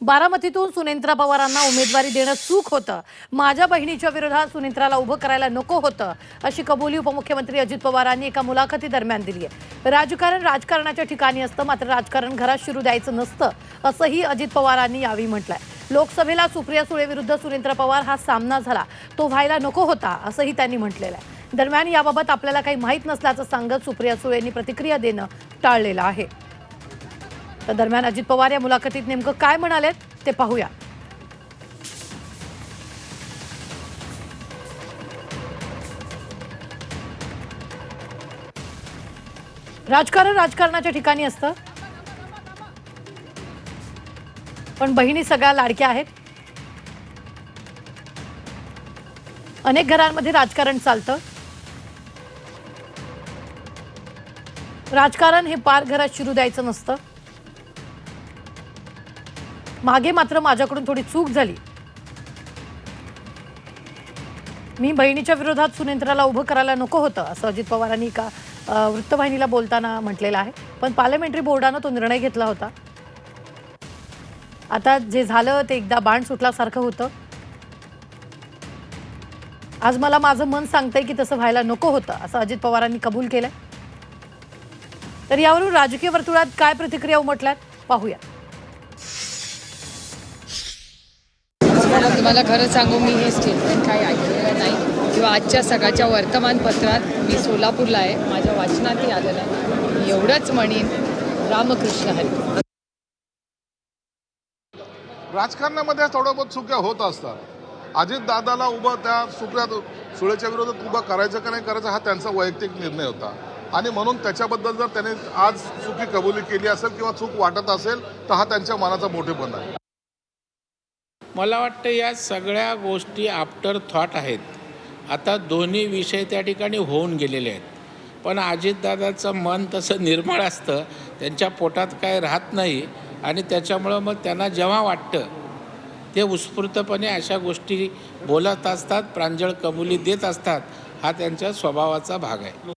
बारामतीतून सुनेत्रा पवारांना उमेदवारी देणं चूक होतं. माझ्या बहिणीच्या विरोधात सुनेंद्राला उभं करायला नको होतं अशी कबुली उपमुख्यमंत्री अजित पवारांनी एका मुलाखती दरम्यान दिली आहे. राजकारण राजकारणाच्या ठिकाणी असतं मात्र राजकारण घरात शिरू द्यायचं नसतं असंही अजित पवारांनी यावेळी म्हटलंय. लोकसभेला सुप्रिया सुळेविरुद्ध विरुद्ध पवार हा सामना झाला तो व्हायला नको होता असंही त्यांनी म्हटलेलं आहे. दरम्यान याबाबत आपल्याला काही माहीत नसल्याचं सांगत सुप्रिया सुळेंनी प्रतिक्रिया देणं टाळलेलं आहे. तर दरम्यान अजित पवार या मुलाखतीत नेमकं काय म्हणालेत ते पाहूया. राजकारण राजकारणाच्या ठिकाणी असतं. पण बहिणी सगळ्या लाडक्या आहेत. अनेक घरांमध्ये राजकारण चालतं. राजकारण हे पार घरात शिरू द्यायचं नसतं. मागे मात्र माझ्याकडून थोडी चूक झाली. मी बहिणीच्या विरोधात सुनेंद्राला उभं करायला नको होतं असं अजित पवारांनी एका वृत्तवाहिनीला बोलताना म्हटलेलं आहे. पण पार्लमेंटरी बोर्डानं तो निर्णय घेतला होता. आता जे झालं ते एकदा बाण सुटल्यासारखं होतं. आज मला माझं मन सांगतंय की तसं व्हायला नको होतं असं अजित पवारांनी कबूल केलंय. तर यावरून राजकीय वर्तुळात काय प्रतिक्रिया उमटल्यात? पाहूया. मला तुम्हाला खरं सांगू मी हे स्टेटमेंट काही ऐकलेलं नाही. किंवा आजच्या सकाळच्या वर्तमानपत्रात मी सोलापूरला आहे. माझ्या वाचनातही आलं नाही. एवढंच म्हणेन रामकृष्ण हरी. राजकारणामध्ये थोडं बहुत चुक्या होत असतात. अजित दादाला उभं त्या सुप्रिया सुळेच्या विरोधात उभं करायचं का नाही करायचं हा त्यांचा वैयक्तिक निर्णय होता. आणि म्हणून त्याच्याबद्दल जर त्याने आज चुकी कबुली केली असेल किंवा चूक वाटत असेल तर हा त्यांच्या मनाचा मोठेपणा आहे. मला वाटतं या सगळ्या गोष्टी आफ्टर थॉट आहेत. आता दोन्ही विषय त्या ठिकाणी होऊन गेलेले आहेत. पण अजितदादाचं मन तसं निर्मळ असतं त्यांच्या पोटात काय राहत नाही आणि त्याच्यामुळं मग त्यांना जेव्हा वाटतं ते उत्स्फूर्तपणे अशा गोष्टी बोलत असतात प्रांजळ कबुली देत असतात हा त्यांच्या स्वभावाचा भाग आहे.